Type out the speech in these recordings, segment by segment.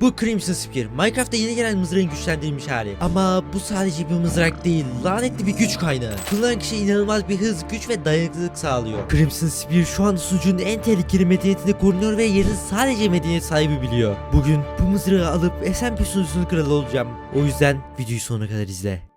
Bu Crimson Spear. Minecraft'ta yeni gelen mızrağın güçlendirilmiş hali. Ama bu sadece bir mızrak değil. Lanetli bir güç kaynağı. Kullanan kişi inanılmaz bir hız, güç ve dayanıklılık sağlıyor. Crimson Spear şu anda sunucunun en tehlikeli medeniyetinde korunuyor ve yerini sadece medeniyet sahibi biliyor. Bugün bu mızrağı alıp SMP sunucusunun kralı olacağım. O yüzden videoyu sonuna kadar izle.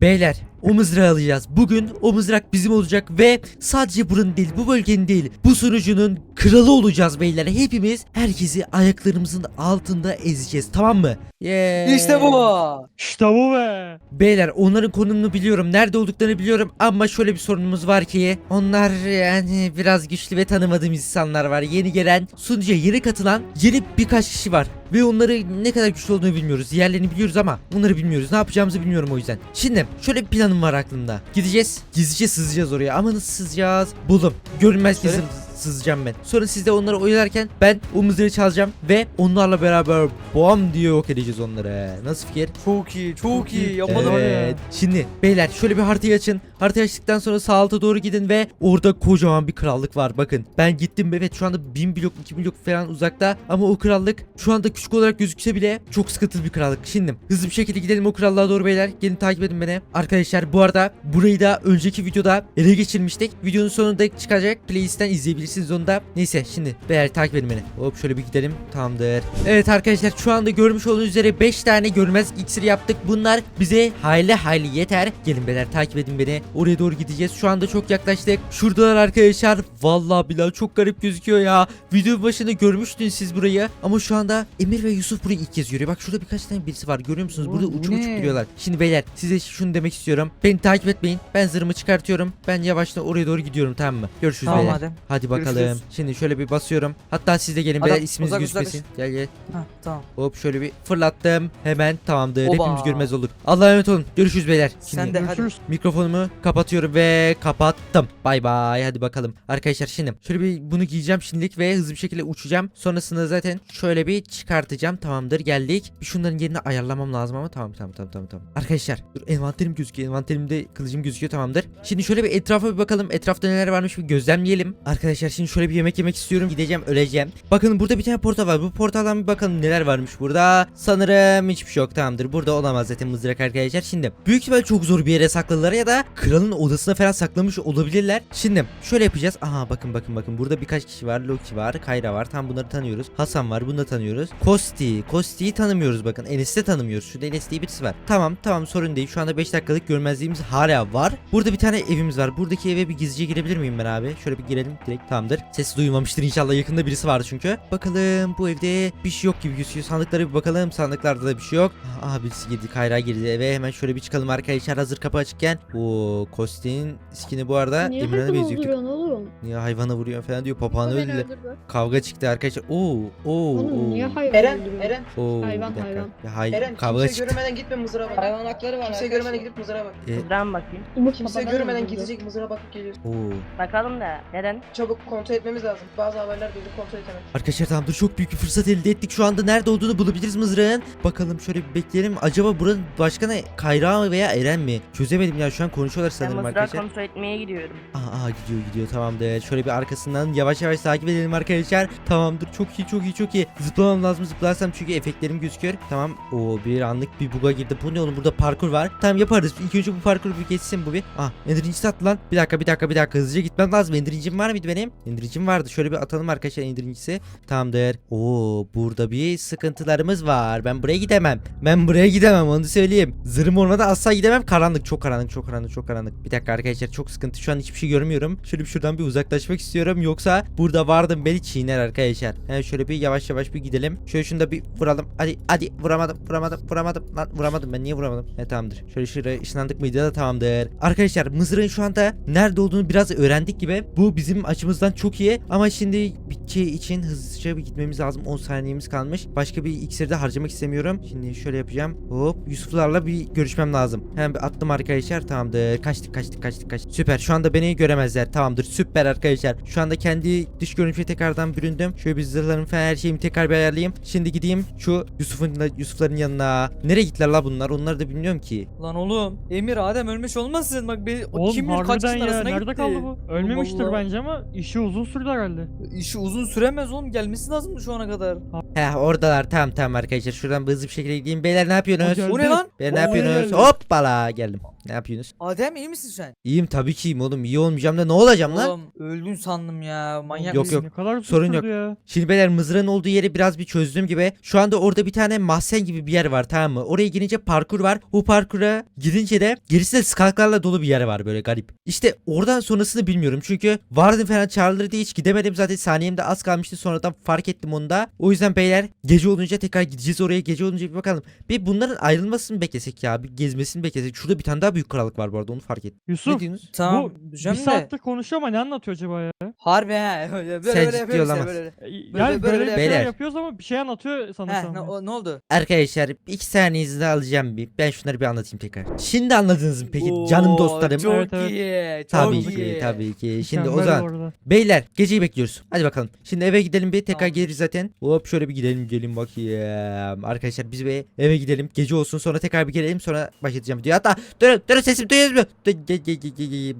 Beyler o mızrağı alacağız. Bugün o mızrak bizim olacak ve sadece buranın değil bu bölgenin değil bu sunucunun kralı olacağız beyler. Hepimiz herkesi ayaklarımızın altında ezeceğiz tamam mı? Yeah. İşte bu. İşte bu be. Beyler onların konumunu biliyorum. Nerede olduklarını biliyorum ama şöyle bir sorunumuz var ki onlar yani biraz güçlü ve tanımadığımız insanlar var. Yeni gelen sunucuya yeni katılan yeni birkaç kişi var. Ve onları ne kadar güçlü olduğunu bilmiyoruz. Diğerlerini biliyoruz ama onları bilmiyoruz. Ne yapacağımızı bilmiyorum o yüzden. Şimdi şöyle bir planım var aklımda. Gideceğiz. Gizlice sızacağız oraya. Ama nasıl sızacağız? Buldum. Görünmez kesim sızacağım ben. Sonra siz de onları oyalarken ben o mızrağı çalacağım ve onlarla beraber bom diye yok edeceğiz onları. Nasıl fikir? Çok iyi, çok iyi. Yapalım. Evet. Şimdi beyler şöyle bir haritayı açın. Haritayı açtıktan sonra sağ alta doğru gidin ve orada kocaman bir krallık var. Bakın ben gittim evet şu anda 1000 blok 2000 blok falan uzakta ama o krallık şu anda küçük olarak gözükse bile çok sıkıntılı bir krallık. Şimdi hızlı bir şekilde gidelim o krallığa doğru beyler. Gelin takip edin beni. Arkadaşlar bu arada burayı da önceki videoda ele geçirmiştik. Videonun sonunda çıkacak. Playlist'ten izleyebilirsiniz onu da. Neyse şimdi beyler takip edin beni. Hop şöyle bir gidelim. Tamamdır. Evet arkadaşlar şu anda görmüş olduğunuz üzere 5 tane görmez iksir yaptık. Bunlar bize hayli hayli yeter. Gelin beyler takip edin beni. Oraya doğru gideceğiz. Şu anda çok yaklaştık. Şuradalar arkadaşlar. Vallahi billahi çok garip gözüküyor ya. Video başında görmüştünüz siz burayı. Ama şu anda Emir ve Yusuf burayı ilk kez görüyor. Bak şurada birkaç tane birisi var. Görüyor musunuz? Burada uçuk ne? duruyorlar. Şimdi beyler size şunu demek istiyorum. Beni takip etmeyin. Ben zırhımı çıkartıyorum. Ben yavaştan oraya doğru gidiyorum tamam mı? Görüşürüz Tamam beyler. hadi. Hadi bakalım. Görüşürüz. Şimdi şöyle bir basıyorum. Hatta siz de gelin Adam beyler isminiz uzak gözükmesin. Gel gel. Ha, tamam. Hop şöyle bir fırlattım. Hemen tamamdır. Oba. Hepimiz görmez olduk. Allah'a emanet olun. Görüşürüz beyler. Sen Şimdi de hadi. Görüşürüz. mikrofonumu kapatıyorum ve kapattım. Bay bay. Hadi bakalım. Arkadaşlar şimdi şöyle bir bunu giyeceğim şimdilik ve hızlı bir şekilde uçacağım. Sonrasında zaten şöyle bir çıkartacağım. Tamamdır geldik. Bir şunların yerini ayarlamam lazım ama tamam tamam tamam tamam tamam. Arkadaşlar dur envanterim gözüküyor. Envanterimde kılıcım gözüküyor tamamdır. Şimdi şöyle bir etrafa bir bakalım. Etrafta neler varmış bir gözlemleyelim. Arkadaşlar şimdi şöyle bir yemek yemek istiyorum. Gideceğim öleceğim. Bakın burada bir tane portal var. Bu portaldan bir bakalım neler varmış burada. Sanırım hiçbir şey yok tamamdır. Burada olamaz zaten mızrak arkadaşlar. Şimdi büyük ihtimal çok zor bir yere sakladılar ya da kralın odasına falan saklamış olabilirler. Şimdi şöyle yapacağız. Aha bakın bakın bakın. Burada birkaç kişi var. Loki var. Kayra var. Tam bunları tanıyoruz. Hasan var. Bunu da tanıyoruz. Kosti. Kosti'yi tanımıyoruz bakın. Enes'i de tanımıyoruz. Şurada Enes diye birisi var. Tamam tamam sorun değil. Şu anda 5 dakikalık görmezliğimiz hala var. Burada bir tane evimiz var. Buradaki eve bir gizlice girebilir miyim ben abi? Şöyle bir girelim direkt tamamdır. Ses duyulmamıştır inşallah. Yakında birisi vardı çünkü. Bakalım bu evde bir şey yok gibi gözüküyor. Sandıklara bir bakalım. Sandıklarda da bir şey yok. Aha birisi girdi. Kayra girdi eve. Hemen şöyle bir çıkalım arkadaşlar. Hazır kapı açıkken. Oo Kosti'nin skini bu arada Niye hayvanı benziyor. öldürüyorsun oğlum? Niye hayvana vuruyor falan diyor. Papağanı O öldürdü. Kavga çıktı arkadaşlar. Oo, oo, Oğlum niye oo. hayvan Eren, öldürüyorsun? Eren, Oo, Hayvan, bir dakika. hayvan. Ya hay Eren kavga kimse çıktı. görmeden gitme mızıra bak. Hayvan hakları var. Kimse arkadaşlar. görmeden gidip mızıra bak. E, Buradan bakayım. Kimse görmeden öldürdü. gidecek mızıra bakıp geliyoruz. oo. Bakalım da neden? Çabuk kontrol etmemiz lazım. Bazı haberler duyduk kontrol edemedik. Arkadaşlar tamamdır çok büyük bir fırsat elde ettik. Şu anda nerede olduğunu bulabiliriz mızrağın. Bakalım şöyle bir bekleyelim. Acaba buranın başkanı Kayra mı veya Eren mi? Çözemedim ya şu an konuşuyorlar Ben sanırım mızrağı arkadaşlar. kontrol etmeye gidiyorum. Aa, aa, gidiyor gidiyor tamamdır. Şöyle bir arkasından yavaş yavaş takip edelim arkadaşlar. Tamamdır çok iyi çok iyi çok iyi. Zıplamam lazım zıplarsam çünkü efektlerim gözüküyor. Tamam. O bir anlık bir buga girdi. Bu ne oğlum burada parkur var. Tamam yaparız. İlk önce bu parkuru bir geçsin bu bir. Ah endirincisi attı lan. Bir dakika bir dakika bir dakika hızlıca gitmem lazım. Endirincim var mıydı benim? Endirincim vardı. Şöyle bir atalım arkadaşlar endirincisi. Tamamdır. Oo burada bir sıkıntılarımız var. Ben buraya gidemem. Ben buraya gidemem onu söyleyeyim. Zırhım olmadan asla gidemem. Karanlık çok karanlık çok karanlık çok karanlık. Bir dakika arkadaşlar çok sıkıntı. Şu an hiçbir şey görmüyorum. Şöyle bir şuradan bir uzaklaşmak istiyorum. Yoksa burada vardım beni çiğner arkadaşlar. Hemen şöyle bir yavaş yavaş bir gidelim. Şöyle şunu da bir vuralım. Hadi hadi vuramadım vuramadım vuramadım. Lan vuramadım ben niye vuramadım? He tamamdır. Şöyle şuraya ışınlandık mıydı da tamamdır. Arkadaşlar mızrağın şu anda nerede olduğunu biraz öğrendik gibi. Bu bizim açımızdan çok iyi. Ama şimdi bitki için hızlıca bir gitmemiz lazım. 10 saniyemiz kalmış. Başka bir iksir de harcamak istemiyorum. Şimdi şöyle yapacağım. Hop Yusuflarla bir görüşmem lazım. Hemen bir attım arkadaşlar. Tamamdır. Kaçtık kaçtık kaçtık kaçtık. Süper. Şu anda beni göremezler. Tamamdır. Süper. arkadaşlar. Şu anda kendi dış görünüşe tekrardan büründüm. Şöyle bir zırhlarım falan her şeyimi tekrar bir ayarlayayım. Şimdi gideyim şu Yusuf'un da Yusuf'ların yanına. Nereye gittiler la bunlar? Onları da bilmiyorum ki. Lan oğlum Emir Adem ölmüş olmasın bak be, Oğlum kim bilir kaç harbiden kişinin ya arasına nerede gitti. kaldı bu? Ölmemiştir Allah. bence ama işi uzun sürdü herhalde. İşi uzun süremez oğlum gelmesi lazımdı şu ana kadar. Heh oradalar tamam tamam arkadaşlar. Şuradan hızlı bir şekilde gideyim. Beyler ne yapıyorsunuz? geldi. Bu ne lan? Beyler ne Oo, yapıyorsunuz? geldi. Hoppala geldim. Ne yapıyorsunuz? Adem iyi misin sen? İyiyim tabii ki iyiyim oğlum. İyi olmayacağım da ne olacağım lan? Oğlum öldün sandım ya manyak Yok, mısın? yok. Ne kadar Sorun yok. ya. Şimdi beyler mızrağın olduğu yeri biraz bir çözdüğüm gibi şu anda orada bir tane mahzen gibi bir yer var tamam mı? Oraya girince parkur var. O parkura girince de gerisi de skalklarla dolu bir yer var böyle garip. İşte oradan sonrasını bilmiyorum çünkü vardım falan çağrılır diye hiç gidemedim zaten saniyem de az kalmıştı sonradan fark ettim onu da. O yüzden beyler gece olunca tekrar gideceğiz oraya gece olunca bir bakalım. Bir bunların ayrılmasını beklesek ya bir gezmesini beklesek. Şurada bir tane daha büyük krallık var bu arada onu fark ettim. Ne Yusuf diyorsunuz? Tamam bir diyeceğim de. saattir konuşuyor ama ne anlatıyor acaba ya? Harbi he. Böyle Sen böyle ciddi yapıyoruz ya, olamazsın. böyle. E, Yani böyle- böyle, böyle- şeyler Beyler. yapıyoruz ama bir şey anlatıyor He sanırsam. ne, o- ne oldu? Arkadaşlar iki saniyenizi de alacağım bir. Ben şunları bir anlatayım tekrar. Şimdi anladınız mı peki canım Oo, dostlarım? Çok Evet, evet. iyi. Çok Tabii iyi. ki tabii ki. Şimdi o Mükemmel zaman bu beyler geceyi bekliyoruz. Hadi bakalım. Şimdi eve gidelim bir tekrar Tamam. geliriz zaten. Hop şöyle bir gidelim gelin bakayım. Arkadaşlar biz bir eve gidelim. Gece olsun sonra tekrar bir gelelim sonra başlatacağım diyor. Hatta durun durun sesim duyuyorsunuz mu?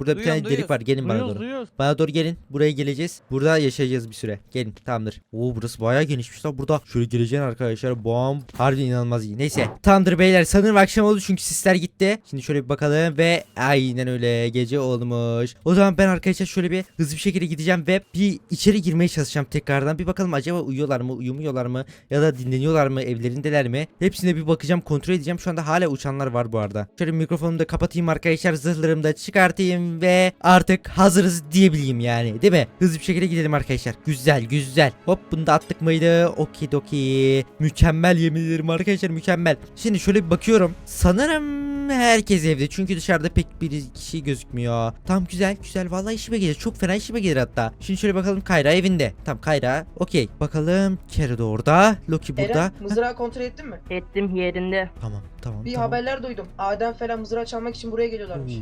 Burada bir tane delik var. Gelin bana Duyuyoruz doğru. duyuyoruz. Bana doğru gelin. Buraya geleceğiz. Burada yaşayacağız bir süre. Gelin tamamdır. Oo burası bayağı genişmiş lan. Burada şöyle geleceğin arkadaşlar. Bam. Harbi inanılmaz iyi. Neyse. Tamamdır beyler. Sanırım akşam oldu çünkü sisler gitti. Şimdi şöyle bir bakalım ve aynen öyle gece olmuş. O zaman ben arkadaşlar şöyle bir hızlı bir şekilde gideceğim ve bir içeri girmeye çalışacağım tekrardan. Bir bakalım acaba uyuyorlar mı, uyumuyorlar mı ya da dinleniyorlar mı, evlerindeler mi? Hepsine bir bakacağım, kontrol edeceğim. Şu anda hala uçanlar var bu arada. Şöyle mikrofonumu da kapatayım arkadaşlar. Zırhlarımı da çıkartayım ve artık hazırız diyebileyim yani. Değil mi? Hızlı bir şekilde gidelim arkadaşlar. Güzel, güzel. Hop bunu da attık mıydı? Okidoki. Mükemmel yemin ederim arkadaşlar mükemmel. Şimdi şöyle bir bakıyorum. Sanırım herkes evde. Çünkü dışarıda pek bir kişi gözükmüyor. Tam güzel güzel. Vallahi işime gelir. Çok fena işime gelir hatta. Şimdi şöyle bakalım Kayra evinde. Tam Kayra. Okey. Bakalım Kero da orada. Loki burada. Eren mızrağı kontrol ettin mi? Ettim yerinde. Tamam tamam. Bir tamam. haberler duydum. Adem falan mızrağı çalmak için buraya geliyorlarmış.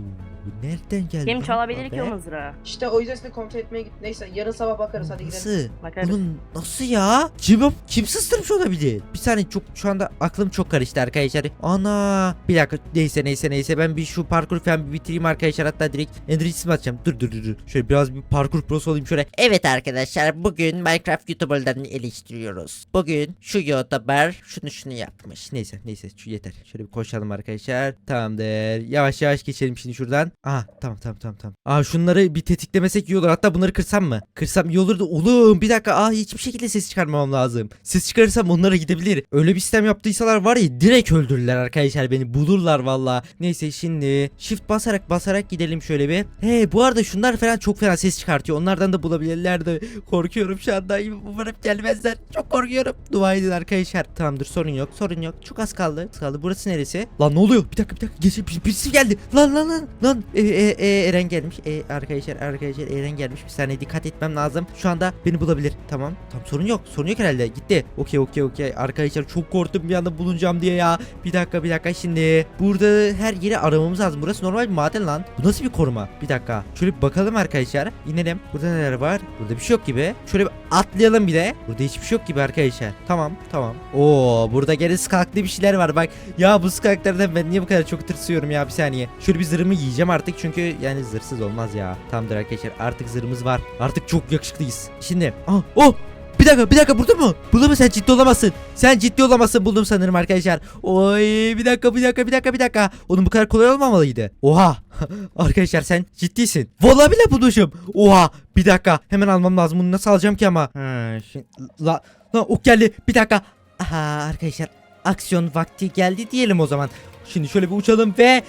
Nereden geldi? Kim lan çalabilir ki haber? o mızrağı? İşte o yüzden seni kontrol etmeye git. Neyse yarın sabah bakarız hadi gidelim. Nasıl? Bakarız. Oğlum nasıl ya? Kim, kim sıstırmış olabilir? Bir saniye çok şu anda aklım çok karıştı arkadaşlar. Ana. Bir dakika neyse neyse neyse ben bir şu parkur falan bir bitireyim arkadaşlar hatta direkt Ender isim atacağım. Dur dur dur dur. Şöyle biraz bir parkur prosu olayım şöyle. Evet arkadaşlar bugün Minecraft YouTuber'larını eleştiriyoruz. Bugün şu YouTuber şunu şunu yapmış. Neyse neyse şu yeter. Şöyle bir koşalım arkadaşlar. Tamamdır. Yavaş yavaş geçelim şimdi şuradan. Aha tamam tamam tamam tamam. Aa şunları bir tetiklemesek iyi olur. Hatta bunları kırsam mı? Kırsam iyi olur da oğlum bir dakika. Aa hiçbir şekilde ses çıkarmamam lazım. Ses çıkarırsam onlara gidebilir. Öyle bir sistem yaptıysalar var ya direkt öldürürler arkadaşlar beni. Bulurlar valla. Neyse şimdi shift basarak basarak gidelim şöyle bir. He bu arada şunlar falan çok fena ses çıkartıyor. Onlardan da bulabilirler de korkuyorum şu anda. Umarım gelmezler. Çok korkuyorum. Dua edin arkadaşlar. Tamamdır sorun yok. Sorun yok. Çok az kaldı. Az kaldı. Burası neresi? Lan ne oluyor? Bir dakika bir dakika. Geçin bir, birisi geldi. Lan lan lan. Lan e, e, e, Eren gelmiş. E, arkadaşlar arkadaşlar Eren gelmiş. Bir saniye dikkat etmem lazım. Şu anda beni bulabilir. Tamam. Tamam sorun yok. Sorun yok herhalde. Gitti. Okey okey okey. Arkadaşlar çok korktum bir anda bulunacağım diye ya. Bir dakika bir dakika şimdi. Burada her yeri aramamız lazım. Burası normal bir maden lan. Bu nasıl bir koruma? Bir dakika. Şöyle bir bakalım arkadaşlar. İnelim. Burada neler var? Burada bir şey yok gibi. Şöyle bir atlayalım bir de. Burada hiçbir şey yok gibi arkadaşlar. Tamam tamam. Oo burada gene skalklı bir şeyler var bak. Ya bu skalklardan ben niye bu kadar çok tırsıyorum ya bir saniye. Şöyle bir zırhımı yiyeceğim artık çünkü yani zırhsız olmaz ya. Tamamdır arkadaşlar artık zırhımız var. Artık çok yakışıklıyız. Şimdi. Ah oh bir dakika bir dakika burada mı? Buldun mu sen ciddi olamazsın. Sen ciddi olamazsın buldum sanırım arkadaşlar. Oy bir dakika bir dakika bir dakika bir dakika. Onun bu kadar kolay olmamalıydı. Oha. arkadaşlar sen ciddisin. Vallahi bile bulmuşum. Oha bir dakika hemen almam lazım. Bunu nasıl alacağım ki ama? Ha, şimdi, la, la ok geldi. Bir dakika. Aha arkadaşlar aksiyon vakti geldi diyelim o zaman. Şimdi şöyle bir uçalım ve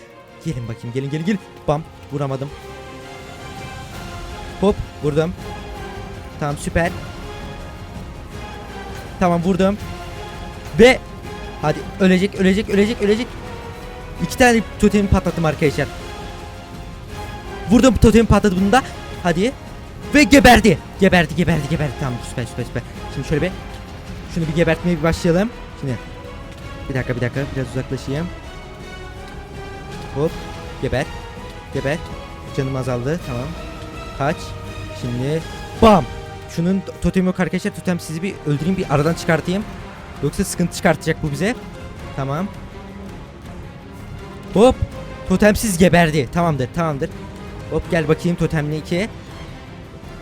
gelin bakayım gelin gelin gelin. Bam vuramadım. Hop vurdum. Tamam süper. Tamam vurdum. Ve hadi ölecek ölecek ölecek ölecek. İki tane totemi patlattım arkadaşlar. Vurdum totemi patladı bunu da. Hadi. Ve geberdi. Geberdi geberdi geberdi. Tamam süper süper süper. Şimdi şöyle bir şunu bir gebertmeye bir başlayalım. Şimdi bir dakika bir dakika biraz uzaklaşayım. Hop geber. Geber. Canım azaldı tamam. Kaç. Şimdi bam. Şunun totemi yok arkadaşlar. Totem sizi bir öldüreyim bir aradan çıkartayım. Yoksa sıkıntı çıkartacak bu bize. Tamam. Hop. Totemsiz geberdi. Tamamdır tamamdır. Hop gel bakayım totemli iki.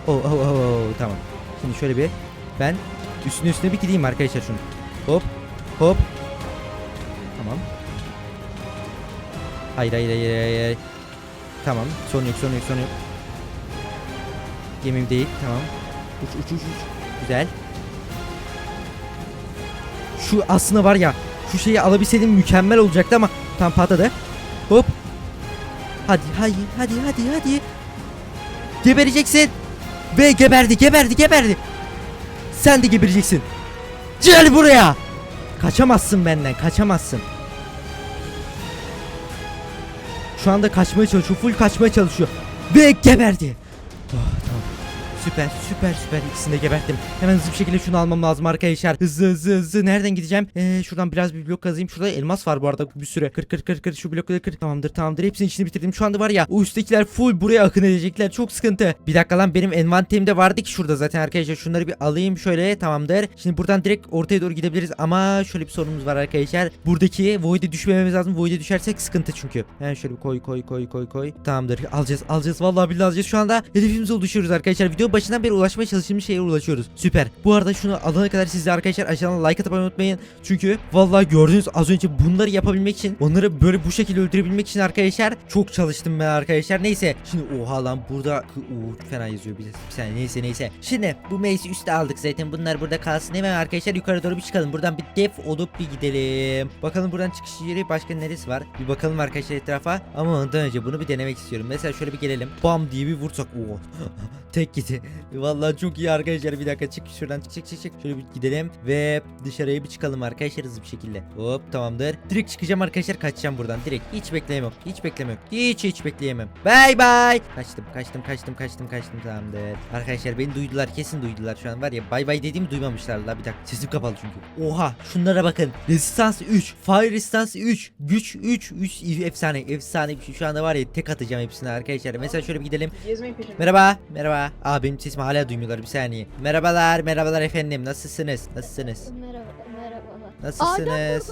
Oh, oh, oh, oh, tamam. Şimdi şöyle bir ben üstüne üstüne bir gideyim arkadaşlar şunu. Hop hop. Tamam. Hayır hayır hayır hayır. hayır. Tamam. Sorun yok sorun yok sorun yok. Gemim değil. Tamam. Uç uç uç uç. Güzel. Şu aslında var ya şu şeyi alabilseydim mükemmel olacaktı ama tam patladı. Hop. Hadi hadi hadi hadi hadi. Gebereceksin. Ve geberdi geberdi geberdi. Sen de gebereceksin. Gel buraya. Kaçamazsın benden kaçamazsın. Şu anda kaçmaya çalışıyor. Full kaçmaya çalışıyor. Ve geberdi. Oh. Süper süper süper ikisini de geberttim. Hemen hızlı bir şekilde şunu almam lazım arkadaşlar. Hızlı hızlı hızlı. Nereden gideceğim? Ee, şuradan biraz bir blok kazayım. Şurada elmas var bu arada bir sürü. Kır kır kır kır şu blokları kır. Tamamdır tamamdır. Hepsinin içini bitirdim. Şu anda var ya o üsttekiler full buraya akın edecekler. Çok sıkıntı. Bir dakika lan benim envanterimde vardı ki şurada zaten arkadaşlar. Şunları bir alayım şöyle tamamdır. Şimdi buradan direkt ortaya doğru gidebiliriz ama şöyle bir sorunumuz var arkadaşlar. Buradaki void'e düşmememiz lazım. Void'e düşersek sıkıntı çünkü. Hemen şöyle bir koy koy koy koy koy. Tamamdır. Alacağız alacağız. Vallahi billahi alacağız. Şu anda hedefimize ulaşıyoruz arkadaşlar. Video başından beri ulaşmaya çalıştığımız şeye ulaşıyoruz. Süper. Bu arada şunu alana kadar siz de arkadaşlar aşağıdan like olmayı unutmayın. Çünkü vallahi gördünüz az önce bunları yapabilmek için onları böyle bu şekilde öldürebilmek için arkadaşlar çok çalıştım ben arkadaşlar. Neyse şimdi oha lan burada Oo, fena yazıyor bir, bir neyse neyse. Şimdi bu meysi üste aldık zaten bunlar burada kalsın. Hemen arkadaşlar yukarı doğru bir çıkalım. Buradan bir def olup bir gidelim. Bakalım buradan çıkış yeri başka neresi var? Bir bakalım arkadaşlar etrafa. Ama ondan önce bunu bir denemek istiyorum. Mesela şöyle bir gelelim. Bam diye bir vursak. Oo. Tek gidi. Vallahi çok iyi arkadaşlar. Bir dakika çık şuradan çık çık çık çık. Şöyle bir gidelim ve dışarıya bir çıkalım arkadaşlar hızlı bir şekilde. Hop tamamdır. Direkt çıkacağım arkadaşlar kaçacağım buradan. Direkt hiç bekleyemem. Hiç beklemem. Hiç hiç bekleyemem. Bay bay. Kaçtım kaçtım kaçtım kaçtım kaçtım tamamdır. Arkadaşlar beni duydular kesin duydular şu an var ya bay bay dediğimi duymamışlar la bir dakika. Sesim kapalı çünkü. Oha şunlara bakın. Resistance 3. Fire Resistance 3. Güç 3. 3 efsane. Efsane bir şey. Şu anda var ya tek atacağım hepsine arkadaşlar. Mesela şöyle bir gidelim. Merhaba, merhaba. Aa benim sesimi hala duymuyorlar bir saniye. Merhabalar, merhabalar efendim. Nasılsınız? Nasılsınız? Merhaba, merhabalar. Nasılsınız?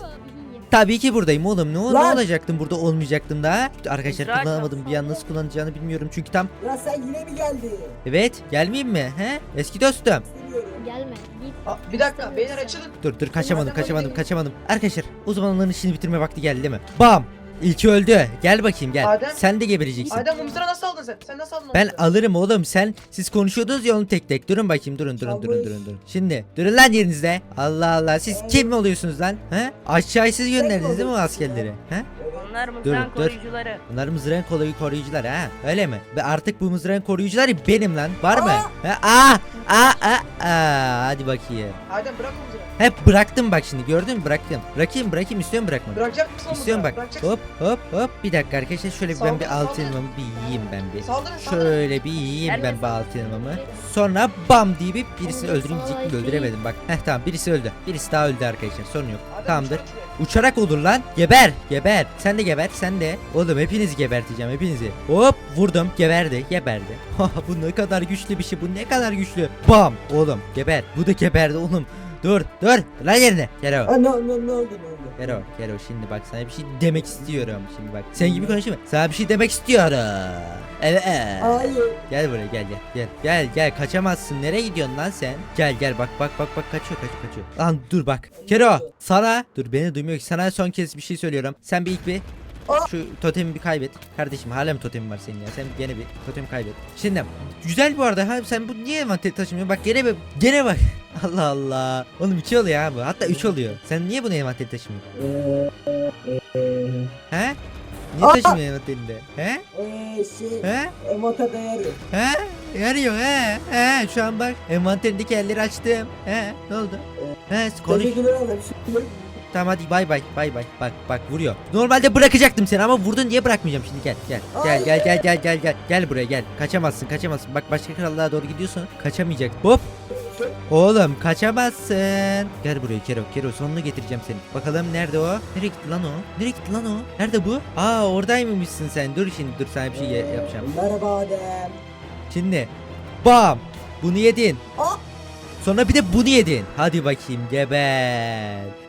Tabii ki buradayım oğlum. Ne, ne Lan! olacaktım burada olmayacaktım da. Arkadaşlar Bırak kullanamadım bir an nasıl kullanacağını bilmiyorum çünkü tam. Ya sen yine mi geldin? Evet, gelmeyeyim mi? He? Eski dostum. İstemiyorum. Gelme. Git. Aa, bir dakika beyler açılın. Dur dur kaçamadım, kaçamadım, kaçamadım. Arkadaşlar, o zaman onların işini bitirme vakti geldi değil mi? Bam! İlki öldü. Gel bakayım gel. Adem. Sen de gebereceksin. Adem mızrağı nasıl aldın sen? Sen nasıl aldın Ben alırım oğlum sen siz konuşuyordunuz ya onu tek tek durun bakayım durun durun durun Çalmış. durun durun. Şimdi durun lan yerinizde. Allah Allah siz Evet. kim oluyorsunuz lan? He? Aşağıya siz gönderdiniz değil mi o askerleri? He? Onlar mızrağın dur. koruyucuları. Bunlar mızrağın kolayı koruyucular ha. Öyle mi? Ve artık bu mızrağın koruyucuları benim lan. Var mı? He? Aa! Aa! Aa! Aa! Hadi bakayım. Adem bırak mızrağı. Hep bıraktım bak şimdi gördün mü? Bıraktım. Bırakayım bırakayım istiyorum bırakmam. Bırakacak mısın o İstiyorum bak. Hop hop hop. Bir dakika arkadaşlar şöyle bir ben bir Saldırın, altın saldırın. elmamı bir yiyeyim ben bir. Saldırın saldırın. Şöyle bir yiyeyim ben bu altın elmamı. Sonra bam diye bir birisini öldüreyim diyecektim de öldüremedim bak. Heh tamam birisi öldü. Birisi daha öldü arkadaşlar sorun yok. Adem Tamamdır. şuraya. Uçarak olur lan. Geber. Geber. Sen de geber. Sen de. Oğlum hepinizi geberteceğim. Hepinizi. Hop vurdum. Geberdi. Geberdi. bu ne kadar güçlü bir şey. Bu ne kadar güçlü. Bam. Oğlum geber. Bu da geberdi oğlum. Dur. Dur. Lan yerine. Gel o. Ha, ne, ne, ne oldu ne oldu? Kero, Kero şimdi bak sana bir şey demek istiyorum. Şimdi bak. Sen gibi konuşma. Sana bir şey demek istiyorum. Evet. Hayır. Gel buraya gel gel. Gel gel gel kaçamazsın. Nereye gidiyorsun lan sen? Gel gel bak bak bak bak kaçıyor kaçıyor kaçıyor. Lan dur bak. Kero sana dur beni duymuyor ki. Sana son kez bir şey söylüyorum. Sen bir ilk bir! Şu totemi bir kaybet. Kardeşim hala mı totemin var senin ya? Sen gene bir totem kaybet. Şimdi güzel bu arada. Ha, sen bu niye envanter taşımıyorsun? Bak gene bir gene bak. Allah Allah. Oğlum iki oluyor ha bu. Hatta üç oluyor. Sen niye bunu envanter taşımıyorsun? He? Niye Aa! taşımıyorsun envanterinde? He? Eee şey He? emota değeri. He? Yarıyor he? He? Şu an bak envanterindeki yerleri açtım. He? Ne oldu? He? Konuş. Teşekkürler ederim. Şimdi Tamam hadi bay bay bay bay. Bak bak vuruyor. Normalde bırakacaktım seni ama vurdun diye bırakmayacağım şimdi gel gel. Gel gel gel gel gel gel. Gel buraya gel. Kaçamazsın kaçamazsın. Bak başka krallığa doğru gidiyorsun. Kaçamayacak. Hop. Oğlum kaçamazsın. Gel buraya Kero. Kero sonunu getireceğim seni. Bakalım nerede o? Nereye gitti lan o? Nereye gitti lan o? Nerede bu? Aa oradaymışsın sen. Dur şimdi dur sana bir şey ya- yapacağım. Merhaba Adem. Şimdi Bam. Bunu yedin. Aa! Sonra bir de bunu yedin. Hadi bakayım geber.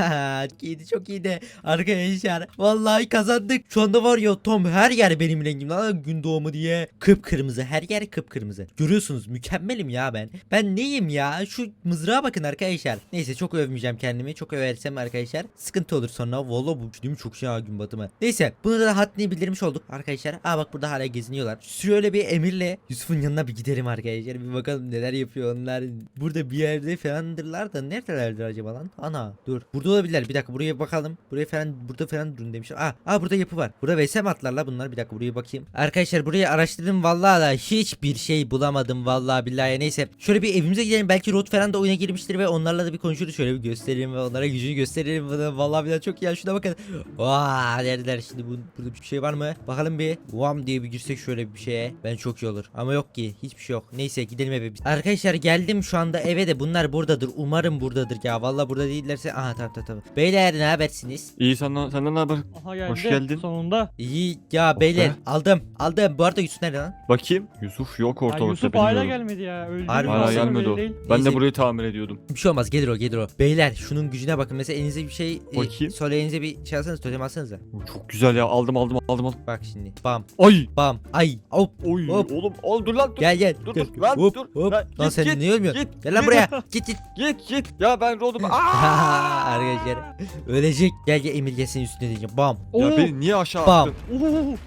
iyiydi çok iyiydi arkadaşlar. Vallahi kazandık. Şu anda var ya Tom her yer benim rengim lan gün doğumu diye. Kıpkırmızı her yer kıpkırmızı. Görüyorsunuz mükemmelim ya ben. Ben neyim ya? Şu mızrağa bakın arkadaşlar. Neyse çok övmeyeceğim kendimi. Çok översem arkadaşlar sıkıntı olur sonra. Vallahi bu değil mi çok şey ha gün batımı. Neyse bunu da haddini bildirmiş olduk arkadaşlar. Aa bak burada hala geziniyorlar. Şöyle bir emirle Yusuf'un yanına bir gidelim arkadaşlar. Bir bakalım neler yapıyor onlar. Burada bir yerde falandırlar da neredelerdir acaba lan? Ana dur. Burada olabilirler. Bir dakika buraya bakalım. Buraya falan burada falan durun demişler. Aa, aa burada yapı var. Burada VSM atlarla bunlar. Bir dakika buraya bakayım. Arkadaşlar burayı araştırdım vallahi da hiçbir şey bulamadım vallahi billahi. Neyse şöyle bir evimize gidelim. Belki Rot falan da oyuna girmiştir ve onlarla da bir konuşuruz. Şöyle bir gösterelim ve onlara gücünü gösterelim. Vallahi billahi çok iyi. ya. Şuna bakın. Vaa neredeler şimdi bu, burada bir şey var mı? Bakalım bir. Vam diye bir girsek şöyle bir şeye. Ben çok iyi olur. Ama yok ki. Hiçbir şey yok. Neyse gidelim eve. Arkadaşlar geldim şu anda eve de bunlar buradadır. Umarım buradadır ya. Vallahi burada değillerse. Aha tamam tamam tamam. Beyler ne habersiniz? İyi senden, senden ne haber? Aha geldi. Hoş geldin. Sonunda. İyi ya beyler aldım aldım bu arada Yusuf nerede lan? Bakayım. Yusuf yok ortalıkta Yusuf hala bilmiyorum. gelmedi ya. Öldü Harbi? Hala gelmedi o. Değil. Ben Neyse. de burayı tamir ediyordum. Bir şey olmaz gelir o gelir o. Beyler şunun gücüne bakın mesela elinize bir şey e, Bakayım. sol elinize bir şey alsanız totem alsanıza. Çok güzel ya aldım aldım aldım aldım. Bak şimdi bam Ay. bam ay hop Oy Hop. oğlum al dur lan dur. gel gel. Dur, dur, lan hop, dur. hop. Lan sen git, niye ölmüyorsun? git, Gel lan buraya git git. Git git. Ya ben rodum. Aa! Arkadaşlar ölecek. Gel gel Emir gelsin üstüne diyeceğim. Bam Ya Oo. beni niye aşağı Bam. attın?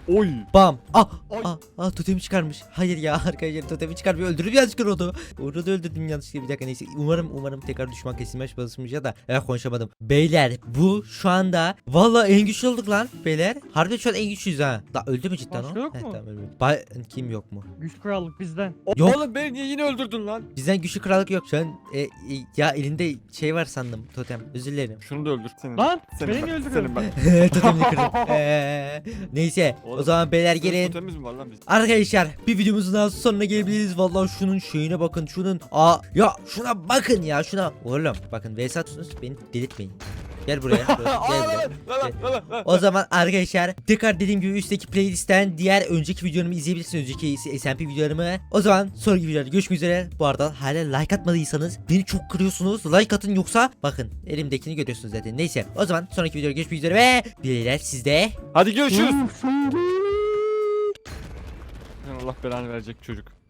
Oo. Oy. bam. Ah Ay. ah ah totemi çıkarmış. Hayır ya arkadaşlar totemi çıkarmıyor. Öldürdüm yanlışlıkla Rod'u. Rod'u öldürdüm yanlışlıkla bir dakika neyse. Umarım umarım tekrar düşman kesilmez basılmış ya da ya konuşamadım. Beyler bu şu anda valla en güçlü olduk lan beyler. Harbi şu an en güçlüyüz ha. Da öldü mü cidden Başka o? yok Heh, mu? tamam, ölmedi. Ba- kim yok mu? Güç krallık bizden. Yok. Oğlum beni niye yine öldürdün lan? Bizden güçlü krallık yok şu an. e, e, ya elinde şey var sandım totem. Özür dilerim. Şunu da öldür. Senin. Lan Senin beni ben, öldürüyorsun? Senin ben. Totemini kırdım. Ee, neyse o Oğlum, zaman beyler Senin gelin. totemimiz mi var lan biz? Arkadaşlar bir videomuzun daha sonuna gelebiliriz. Vallahi şunun şeyine bakın. Şunun aa ya şuna bakın ya şuna. Oğlum bakın VS atıyorsunuz beni delirtmeyin. Gel buraya. Gel buraya. O zaman arkadaşlar tekrar dediğim gibi üstteki playlistten diğer önceki videolarımı izleyebilirsiniz. Önceki SMP videolarımı. O zaman sonraki videolarda görüşmek üzere. Bu arada hala like atmadıysanız beni çok kırıyorsunuz. Like atın yoksa bakın elimdekini görüyorsunuz zaten. Neyse o zaman sonraki videoda görüşmek üzere ve bilgiler sizde. Hadi görüşürüz. Allah belanı verecek çocuk.